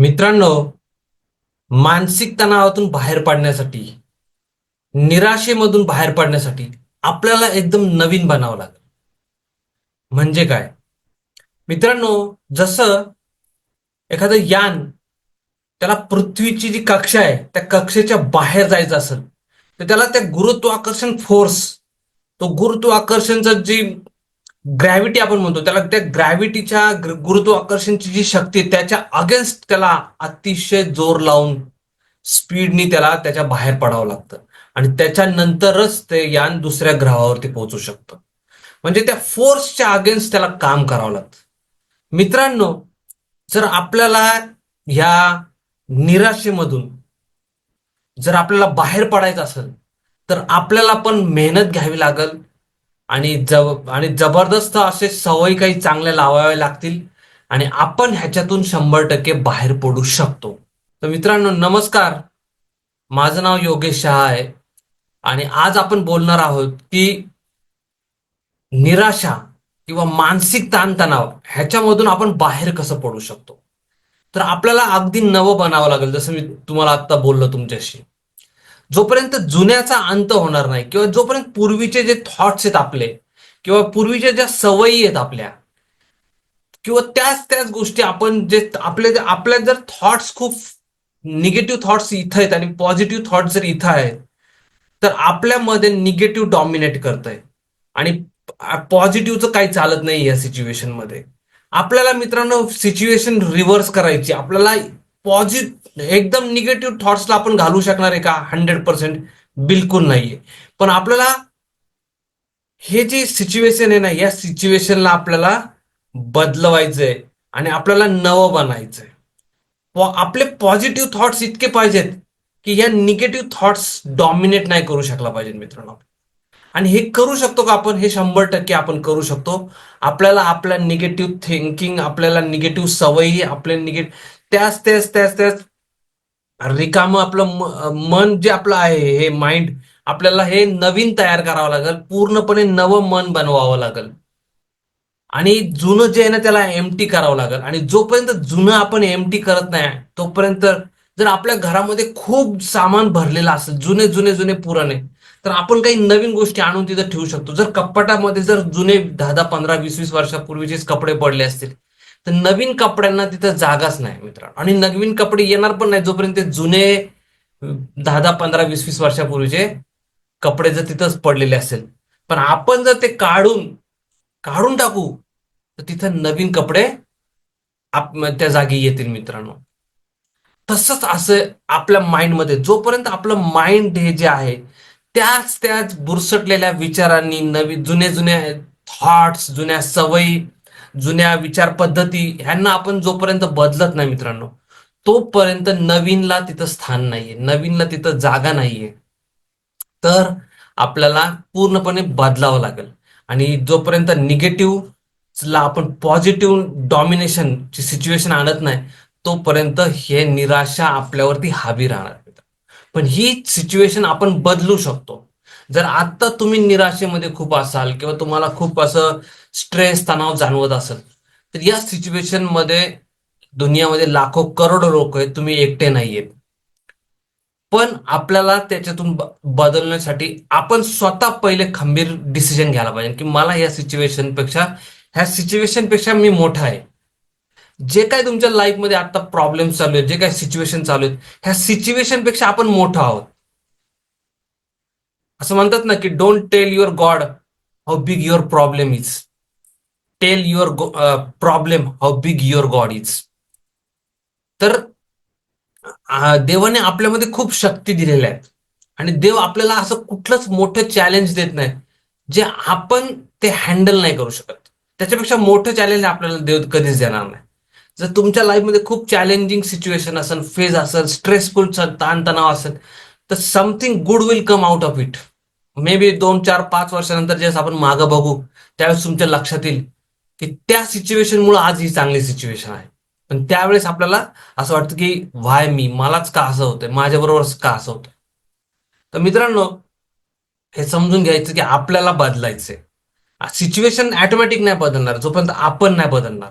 मित्रांनो मानसिक तणावातून बाहेर पडण्यासाठी निराशेमधून बाहेर पडण्यासाठी आपल्याला एकदम नवीन बनावं लागेल. म्हणजे काय? मित्रांनो जसं एखादं यान त्याला पृथ्वीची जी कक्षा आहे त्या कक्षेच्या बाहेर जायचं असेल तर त्याला त्या गुरुत्वाकर्षण फोर्स तो गुरुत्वाकर्षणचा जी ग्रॅव्हिटी आपण म्हणतो. त्याला त्या ग्रॅव्हिटीच्या गुरुत्वाकर्षणची जी शक्ती त्याच्या अगेन्स्ट त्याला अतिशय जोर लावून स्पीडनी त्याला त्याच्या बाहेर पडावं लागतं. आणि त्याच्यानंतरच ते यान दुसऱ्या ग्रहावरती पोहोचू शकतं. म्हणजे त्या फोर्सच्या अगेन्स्ट त्याला काम करावं लागतं. मित्रांनो जर आपल्याला ह्या निराशेमधून जर आपल्याला बाहेर पडायचं असेल तर आपल्याला पण मेहनत घ्यावी लागेल. आणि जब आणि जबरदस्त असे सवयी काही चांगल्या लावाव्या लागतील आणि आपण ह्याच्यातून शंभर टक्के बाहेर पडू शकतो. तर मित्रांनो नमस्कार. माझं नाव योगेश शहा आहे. आणि आज आपण बोलणार आहोत की निराशा किंवा मानसिक ताणतणाव ह्याच्यामधून आपण बाहेर कसं पडू शकतो? तर आपल्याला अगदी नवं बनावं लागेल. जसं मी तुम्हाला आत्ता बोललो तुमच्याशी. जोपर्यंत जुन्याचा अंत होणार नाही किंवा जोपर्यंत पूर्वीचे जे थॉट्स आहेत आपले किंवा पूर्वीच्या ज्या सवयी आहेत आपल्या किंवा त्याच त्याच गोष्टी आपण जे आपले आपल्या जर थॉट्स खूप निगेटिव्ह थॉट्स इथं आहेत आणि पॉझिटिव्ह थॉट्स जर इथं आहेत तर आपल्यामध्ये निगेटिव्ह डॉमिनेट करत आहे आणि पॉझिटिव्हचं काही चालत नाही या सिच्युएशनमध्ये. आपल्याला मित्रांनो सिच्युएशन रिव्हर्स करायची आपल्याला पॉझिटिव्ह एकदम निगेटिव्ह थॉट्सला आपण घालू शकणार आहे का? हंड्रेड पर्सेंट बिलकुल नाहीये. पण आपल्याला हे जे सिच्युएशन आहे ना या सिच्युएशनला आपल्याला बदलवायचंय आणि आपल्याला नवं बनायचंय. आपले पॉझिटिव्ह थॉट्स इतके पाहिजेत की या निगेटिव्ह थॉट्स डॉमिनेट नाही करू शकला पाहिजे मित्रांनो. आणि हे करू शकतो का आपण? हे शंभर टक्के आपण करू शकतो. आपल्याला आपल्या निगेटिव्ह थिंकिंग आपल्याला निगेटिव्ह सवयी आपल्या निगेटिव्ह त्याच त्याच त्याच त्याच. रिकामं आपलं मन जे आपलं आहे हे माइंड आपल्याला हे नवीन तयार करावं लागेल. पूर्णपणे नवं मन बनवावं लागेल. आणि जुनं जे आहे ना त्याला एमटी करावं लागेल. आणि जोपर्यंत जुनं आपण एमटी करत नाही तोपर्यंत जर आपल्या घरामध्ये खूप सामान भरलेलं असेल जुने जुने जुने पुराणे तर आपण काही नवीन गोष्टी आणून तिथं ठेवू शकतो. जर कपाटामध्ये जर जुने दहा दहा पंधरा वीस वीस वर्षापूर्वीचेच कपडे पडले असतील तर नवीन कपड्यांना तिथं जागाच नाही मित्रांनो. आणि नवीन कपडे येणार पण नाही जोपर्यंत ते जुने दहा दहा पंधरा वीस वीस वर्षापूर्वीचे कपडे जर तिथंच पडलेले असेल. पण आपण जर ते काढून काढून टाकू तर तिथं नवीन कपडे आप त्या जागी येतील मित्रांनो. तसंच असं आपल्या माइंडमध्ये जोपर्यंत आपलं माइंड हे जे आहे त्याच त्याच बुरसटलेल्या विचारांनी नवी जुने जुने थॉट्स जुन्या सवयी जुन्या विचार पद्धती ह्यांना आपण जोपर्यंत बदलत नाही मित्रांनो तोपर्यंत नवीनला तिथं स्थान नाहीये नवीनला तिथं जागा नाहीये. तर आपल्याला पूर्णपणे बदलावं लागेल. आणि जोपर्यंत निगेटिव्हला आपण पॉझिटिव्ह डॉमिनेशनची सिच्युएशन आणत नाही तोपर्यंत हे निराशा आपल्यावरती हावी राहणार. पण ही सिच्युएशन आपण बदलू शकतो. जर आत्ता तुम्ही निराशेमध्ये खूप असाल किंवा तुम्हाला खूप असं स्ट्रेस तणाव जाणवत असेल तर या सिच्युएशनमध्ये दुनियामध्ये लाखो करोडो लोक आहेत तुम्ही एकटे नाहीयेत. पण आपल्याला त्याच्यातून बदलण्यासाठी आपण स्वतः पहिले खंबीर डिसिजन घ्यायला पाहिजे. की मला या सिच्युएशनपेक्षा ह्या सिच्युएशनपेक्षा मी मोठा आहे. जे काय तुमच्या लाईफमध्ये आता प्रॉब्लेम चालू आहेत जे काय सिच्युएशन चालू आहेत ह्या सिच्युएशनपेक्षा आपण मोठं आहोत. असं म्हणतात ना की don't tell your God how big your problem is tell your problem how big your God is तर देवाने आपल्यामध्ये खूप शक्ती दिलेल्या आहेत आणि देव आपल्याला असं कुठलंच मोठं चॅलेंज देत नाही जे आपण ते हँडल नाही करू शकत. त्याच्यापेक्षा मोठं चॅलेंज आपल्याला देव कधीच देणार नाही. जर तुमच्या लाईफमध्ये खूप चॅलेंजिंग सिच्युएशन असेल फेज असेल स्ट्रेसफुल ताणतणाव असेल तर something good will come out of it maybe दोन चार पाच वर्षानंतर ज्यावेळेस आपण मागं बघू त्यावेळेस तुमच्या लक्षात येईल की त्या सिच्युएशन मुळे आज ही चांगली सिच्युएशन आहे. पण त्यावेळेस आपल्याला असं वाटतं की व्हाय मी मलाच का असं होतंय? माझ्याबरोबरच का असं होतंय? तर मित्रांनो हे समजून घ्यायचं की आपल्याला बदलायचंय. सिच्युएशन ऑटोमॅटिक नाही बदलणार जोपर्यंत आपण नाही बदलणार.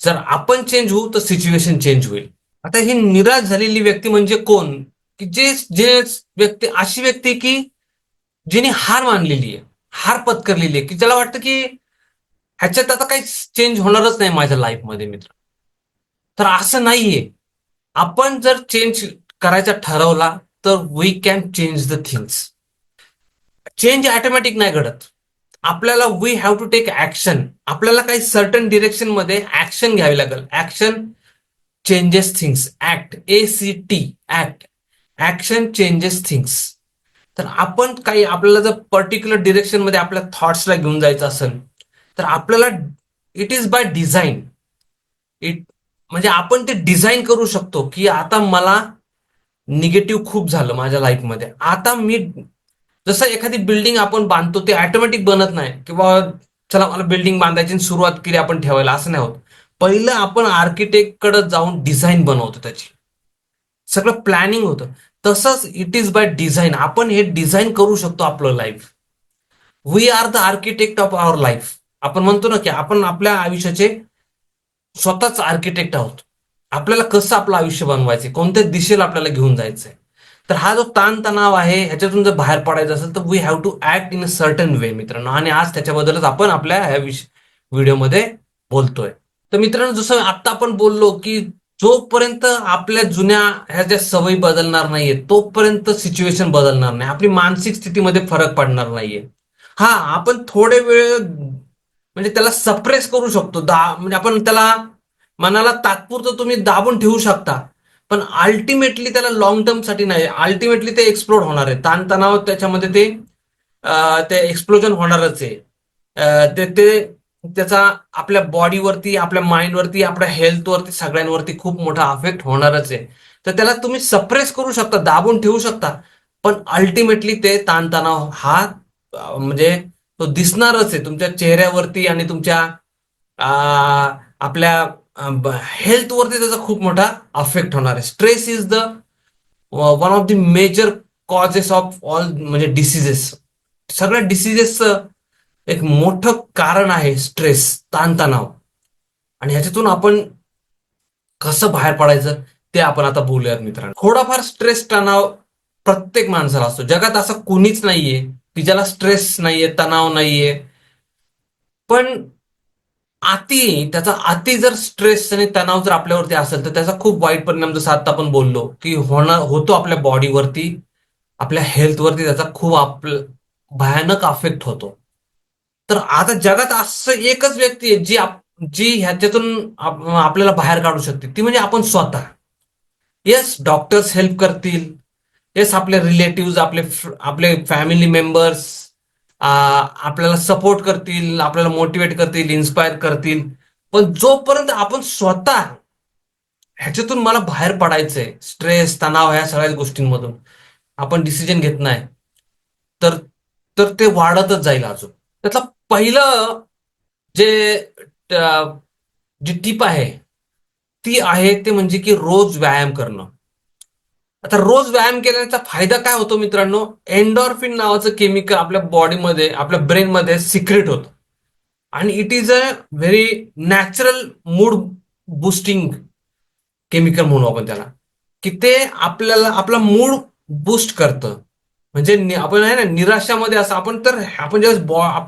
जर आपण चेंज होऊ तर सिच्युएशन चेंज होईल. आता ही निराश झालेली व्यक्ती म्हणजे कोण? की जे जे व्यक्ती अशी व्यक्ती की जिने हार मानलेली आहे हार पत्करलेली आहे की ज्याला वाटतं की ह्याच्यात आता काही चेंज होणारच नाही माझ्या लाईफमध्ये मित्र. तर असं नाहीये. आपण जर चेंज करायचा ठरवला तर we can change the things change automatic नाही घडत. आपल्याला we have to take action आपल्याला काही सर्टन डिरेक्शनमध्ये ऍक्शन घ्यावी लागेल. Action changes things act A C T act action changes things तर आपण काही आपल्याला जर पर्टिक्युलर डिरेक्शनमध्ये आपल्या थॉट्सला घेऊन जायचं असेल तर आपल्याला it is by design it म्हणजे आपण ते डिझाईन करू शकतो की आता मला निगेटिव्ह खूप झालं माझ्या लाईफमध्ये आता मी जसं एखादी बिल्डिंग आपण बांधतो ते ऑटोमॅटिक बनत नाही. किंवा चला मला बिल्डिंग बांधायची आणि सुरुवात केली आपण ठेवायला असं नाही होत. पहिलं आपण आर्किटेक्टकडे जाऊन डिझाईन बनवतो त्याची. सगळं प्लॅनिंग होतं. तसंच इट इज बाय डिझाईन आपण हे डिझाईन करू शकतो आपलं life we are the architect of our life आपण म्हणतो ना की आपण आपल्या आयुष्याचे स्वतःच आर्किटेक्ट आहोत. आपल्याला कसं आपलं आयुष्य बनवायचं कोणत्या दिशेला आपल्याला घेऊन जायचंय? तर हा जो ताणतणाव आहे ह्याच्यातून जर बाहेर पडायचं असेल तर we have to act in a certain way मित्रांनो. आणि आज त्याच्याबद्दलच आपण आपल्या ह्या व्हिडिओमध्ये बोलतोय. तर मित्रांनो जसं आता आपण बोललो की जोपर्यंत आपल्या जुन्या ह्या ज्या सवयी बदलणार नाहीये तोपर्यंत सिच्युएशन बदलणार नाही. आपली मानसिक स्थितीमध्ये फरक पडणार नाहीये. हा आपण थोडे वेळ म्हणजे त्याला सप्रेस करू शकतो. दा म्हणजे आपण त्याला मनाला तात्पुरतं तुम्ही दाबून ठेवू शकता. पण अल्टिमेटली त्याला लॉंग टर्मसाठी नाही. अल्टिमेटली ते एक्सप्लोड होणार आहे. ताणतणाव त्याच्यामध्ये ते ते एक्सप्लोजन होणारच आहे. ते ते त्याचा आपल्या बॉडीवरती आपल्या माइंडवरती आपल्या हेल्थवरती सगळ्यांवरती खूप मोठा अफेक्ट होणारच आहे. तर त्याला तुम्ही सप्रेस करू शकता दाबून ठेवू शकता पण अल्टिमेटली ते ताणतणाव हा म्हणजे तो दिसणारच आहे. तुमच्या चेहऱ्यावरती आणि तुमच्या आपल्या हेल्थवरती त्याचा खूप मोठा अफेक्ट होणार आहे. Stress is the one of the major causes of all म्हणजे डिसिजेस सगळ्या डिसिजेसचं एक मोठं कारण आहे स्ट्रेस ताणतणाव. आणि ह्याच्यातून आपण कसं बाहेर पडायचं ते आपण आता बोलूयात मित्रांनो. थोडाफार स्ट्रेस तणाव प्रत्येक माणसाला असतो. जगात असं कोणीच नाहीये. की ज्याला स्ट्रेस नाहीये तणाव नाहीये. पण अति त्याचा अति जर स्ट्रेस आणि तणाव जर आपल्यावरती असेल तर त्याचा खूप वाईट परिणाम जसं आता आपण बोललो की होणार होतो आपल्या बॉडीवरती आपल्या हेल्थवरती त्याचा खूप आप भयानक अफेक्ट होतो. तर आता जगात असं एकच व्यक्ती आहे जी जी ह्याच्यातून आपल्याला बाहेर काढू शकते. ती म्हणजे आपण स्वतः. येस डॉक्टर्स हेल्प करतील. येस आपले रिलेटिव्ह आपले आपले फॅमिली मेंबर्स आपल्याला सपोर्ट करतील आपल्याला मोटिवेट करतील इन्स्पायर करतील. पण जोपर्यंत आपण स्वतः ह्याच्यातून मला बाहेर पडायचंय स्ट्रेस तणाव ह्या सगळ्या गोष्टींमधून आपण डिसिजन घेत नाही तर तर ते वाढतच जाईल अजून. त्यातला पहिलं जे जी टीप आहे ती आहे ते म्हणजे की रोज व्यायाम करणं. आता रोज व्यायाम केल्याचा फायदा काय होतो मित्रांनो? एन्डॉर्फिन नावाचं केमिकल आपल्या बॉडीमध्ये आपल्या ब्रेनमध्ये सिक्रेट होतं. आणि it is a very natural mood boosting chemical म्हणू आपण त्याला. की ते आपल्याला आपला मूड बूस्ट करतं. म्हणजे आपण आहे ना निराशामध्ये असं आपण तर आपण जेव्हा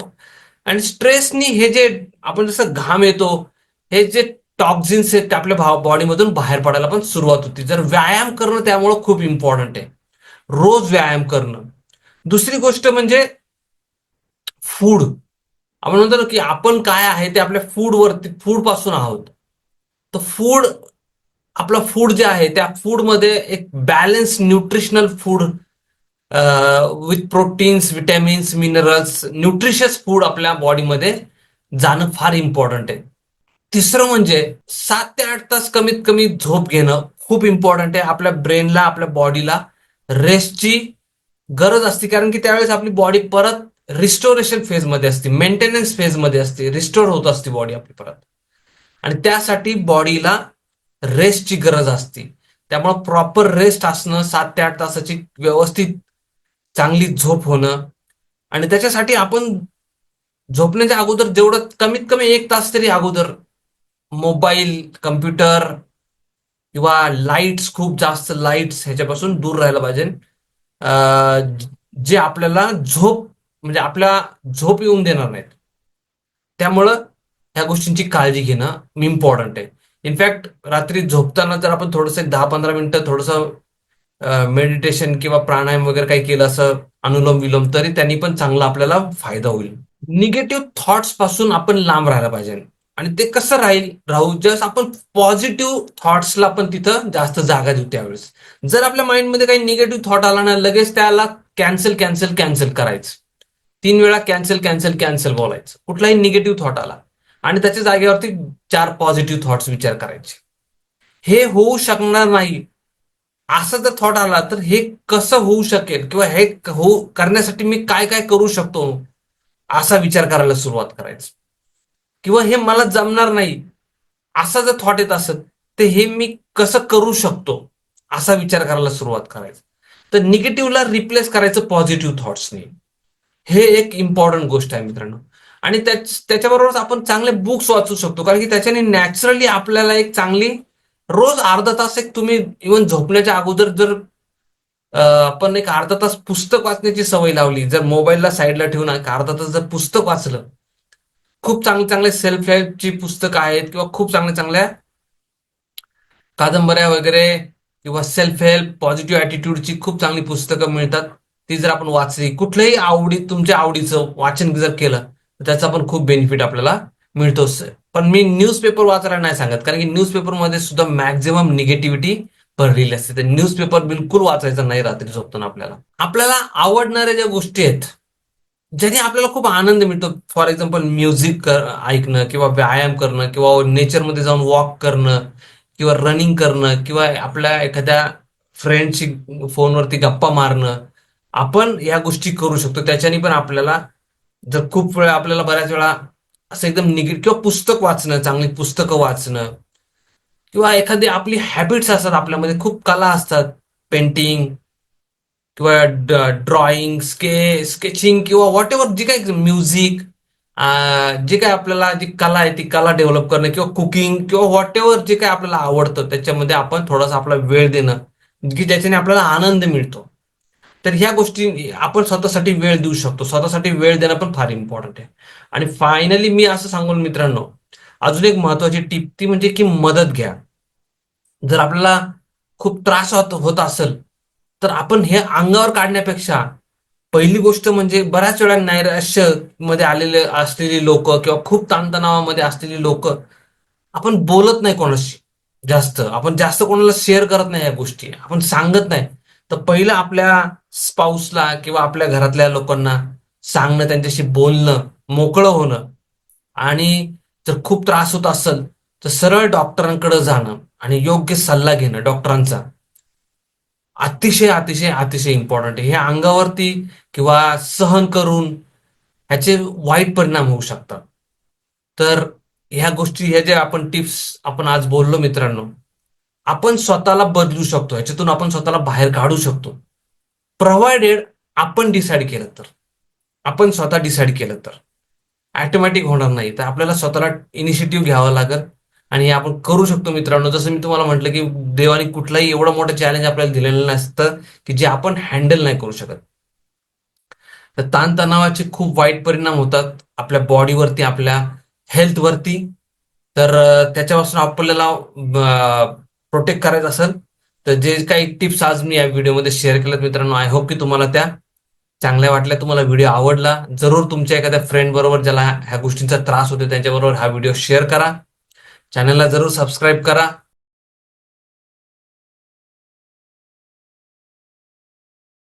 आणि स्ट्रेसनी हे जे आपण जसं घाम येतो हे जे टॉक्झिन्स आहेत ते आपल्या बॉडीमधून बाहेर पडायला पण सुरुवात होती. जर व्यायाम करणं त्यामुळं खूप इम्पॉर्टंट आहे. रोज व्यायाम करणं. दुसरी गोष्ट म्हणजे फूड आपण म्हणतो ना की आपण काय आहे ते आपल्या फूडवरती फूडपासून आहोत. तर फूड आपलं फूड जे आहे त्या फूडमध्ये एक balance nutritional food with proteins vitamins minerals nutritious food आपल्या बॉडीमध्ये जाणं फार इम्पॉर्टंट आहे. तिसरं म्हणजे सात ते आठ तास कमीत कमी झोप घेणं खूप इम्पॉर्टंट आहे. आपल्या ब्रेनला आपल्या बॉडीला रेस्टची गरज असते. कारण की त्यावेळेस आपली बॉडी परत रिस्टोरेशन फेजमध्ये असते. मेंटेनन्स फेजमध्ये असते. रिस्टोर होत असते बॉडी आपली परत. आणि त्यासाठी बॉडीला रेस्टची गरज असते. त्यामुळे प्रॉपर रेस्ट असणं सात ते आठ तासाची व्यवस्थित चांगली झोप होणं. आणि त्याच्यासाठी आपण झोपण्याच्या अगोदर जेवढं कमीत कमी एक तास तरी अगोदर मोबाईल कम्प्युटर किंवा लाईट्स खूप जास्त लाईट्स ह्याच्यापासून दूर राहायला पाहिजे. जे आपल्याला झोप म्हणजे आपल्या झोप येऊन देणार नाहीत. त्यामुळं ह्या गोष्टींची काळजी घेणं इम्पॉर्टंट आहे. इनफॅक्ट रात्री झोपताना जर आपण थोडंसं दहा पंधरा मिनिटं थोडंसं मेडिटेशन किंवा प्राणायाम वगैरे काही केलं असं अनुलोम विलोम तरी त्यांनी पण चांगला आपल्याला फायदा होईल. निगेटिव्ह थॉट्सपासून आपण लांब राहायला पाहिजे. आणि ते कसं राहील राहू? जस्ट आपण पॉझिटिव्ह थॉट्सला पण तिथं जास्त जागा देऊ त्यावेळेस. जर आपल्या माइंडमध्ये काही निगेटिव्ह थॉट आला ना लगेच त्याला कॅन्सल कॅन्सल कॅन्सल करायचं. तीन वेळा कॅन्सल कॅन्सल कॅन्सल बोलायचं. कुठलाही निगेटिव्ह थॉट आला. आणि त्याच्या जागेवरती चार पॉझिटिव्ह थॉट्स विचार करायचे. हे होऊ शकणार नाही. असा जर थॉट आला तर हे कसं होऊ शकेल? किंवा हे हो करण्यासाठी मी काय काय करू शकतो? असा विचार करायला सुरुवात करायचं. किंवा हे मला जमणार नाही असा जर थॉट येत असत तर हे मी कसं करू शकतो? असा विचार करायला सुरुवात करायचा. तर निगेटिव्हला रिप्लेस करायचं पॉझिटिव्ह थॉट्सनी हे एक इम्पॉर्टंट गोष्ट आहे मित्रांनो. आणि त्याच त्याच्याबरोबरच आपण चांगले बुक्स वाचू शकतो. कारण की त्याच्याने नॅचरली आपल्याला एक चांगली रोज अर्धा तास एक तुम्ही इवन झोपण्याच्या अगोदर जर आपण एक अर्धा तास पुस्तक वाचण्याची सवय लावली जर मोबाईलला साईडला ठेवून अर्धा तास जर पुस्तक वाचलं खूप चांगले चांगले सेल्फ हेल्पची पुस्तकं आहेत किंवा खूप चांगल्या चांगल्या कादंबऱ्या वगैरे किंवा सेल्फ हेल्प पॉझिटिव्ह ॲटिट्यूडची खूप चांगली पुस्तकं मिळतात. ती जर आपण वाचली कुठल्याही आवडी तुमच्या आवडीचं वाचन जर केलं तर त्याचा पण खूप बेनिफिट आपल्याला मिळतोच पण मी न्यूजपेपर वाचायला नाही सांगत कारण की न्यूजपेपरमध्ये सुद्धा मॅक्झिमम निगेटिव्हिटी भरलेली असते. तर न्यूजपेपर बिलकुल वाचायचा नाही रात्री झोपताना आपल्याला. आपल्याला आवडणाऱ्या ज्या गोष्टी आहेत ज्याने आपल्याला खूप आनंद मिळतो. फॉर एक्झाम्पल म्युझिक ऐकणं किंवा व्यायाम करणं किंवा नेचरमध्ये जाऊन वॉक करणं किंवा रनिंग करणं किंवा आपल्या एखाद्या फ्रेंडशी फोनवरती गप्पा मारणं आपण या गोष्टी करू शकतो. त्याच्याने पण आपल्याला जर खूप वेळा आपल्याला बऱ्याच वेळा असं एकदम निगेटिव्ह किंवा पुस्तक वाचणं चांगली पुस्तकं वाचणं. किंवा एखादी आपली हॅबिट्स असतात आपल्यामध्ये खूप कला असतात. पेंटिंग किंवा ड्रॉइंग स्के स्केचिंग किंवा व्हॉट एव्हर जे काही म्युझिक जे काय आपल्याला जी कला आहे ती कला डेव्हलप करणं किंवा कुकिंग किंवा व्हॉट एव्हर जे काय आपल्याला आवडतं त्याच्यामध्ये आपण थोडासा आपला वेळ देणं की ज्याच्याने आपल्याला आनंद मिळतो. तर ह्या गोष्टी आपण स्वतःसाठी वेळ देऊ शकतो. स्वतःसाठी वेळ देणं पण फार इम्पॉर्टंट आहे. आणि फायनली मी असं सांगून मित्रांनो अजून एक महत्वाची टिप ती म्हणजे की मदत घ्या. जर आपल्याला खूप त्रास होत होत असेल तर आपण हे अंगावर काढण्यापेक्षा पहिली गोष्ट म्हणजे बऱ्याच वेळा नैराश्यमध्ये आलेले असलेली लोक किंवा खूप ताणतणावामध्ये असलेली लोक आपण बोलत नाही कोणाशी जास्त. आपण जास्त कोणाला शेअर करत नाही या गोष्टी. आपण सांगत नाही. तर पहिलं आपल्या स्पाऊसला किंवा आपल्या घरातल्या लोकांना सांगणं त्यांच्याशी बोलणं मोकळं होणं. आणि जर खूप त्रास होत असेल तर सरळ डॉक्टरांकडे जाणं आणि योग्य सल्ला घेणं डॉक्टरांचा अतिशय अतिशय अतिशय इम्पॉर्टंट आहे. हे अंगावरती किंवा सहन करून ह्याचे वाईट परिणाम होऊ शकतात. तर ह्या गोष्टी ह्या ज्या आपण टिप्स आपण आज बोललो मित्रांनो आपण स्वतःला बदलू शकतो याच्यातून आपण स्वतःला बाहेर काढू शकतो. प्रोव्हायडेड आपण डिसाईड केलं तर. आपण स्वतः डिसाईड केलं तर. ॲटोमॅटिक होणार नाही. तर आपल्याला स्वतःला इनिशिएटिव्ह घ्यावा लागेल. आणि आपण करू शकतो मित्रांनो. जसं मी तुम्हाला म्हटलं की देवाने कुठलाही एवढं मोठं चॅलेंज आपल्याला दिलेलं नसतं की जे आपण हँडल नाही करू शकत. तर ताणतणावाचे खूप वाईट परिणाम होतात आपल्या बॉडीवरती आपल्या हेल्थवरती तर त्याच्यापासून आपल्याला प्रोटेक्ट करायचं असेल तर जे काही टिप्स आज मी या व्हिडिओमध्ये शेअर केल्यात मित्रांनो आय होप की तुम्हाला त्या चांगल्या वाटल्या. तुम्हाला व्हिडिओ आवडला. जरूर तुमच्या एखाद्या फ्रेंड बरोबर ज्याला ह्या गोष्टींचा त्रास होतो त्यांच्याबरोबर हा व्हिडिओ शेअर करा. चॅनलला जरूर सबस्क्राईब करा.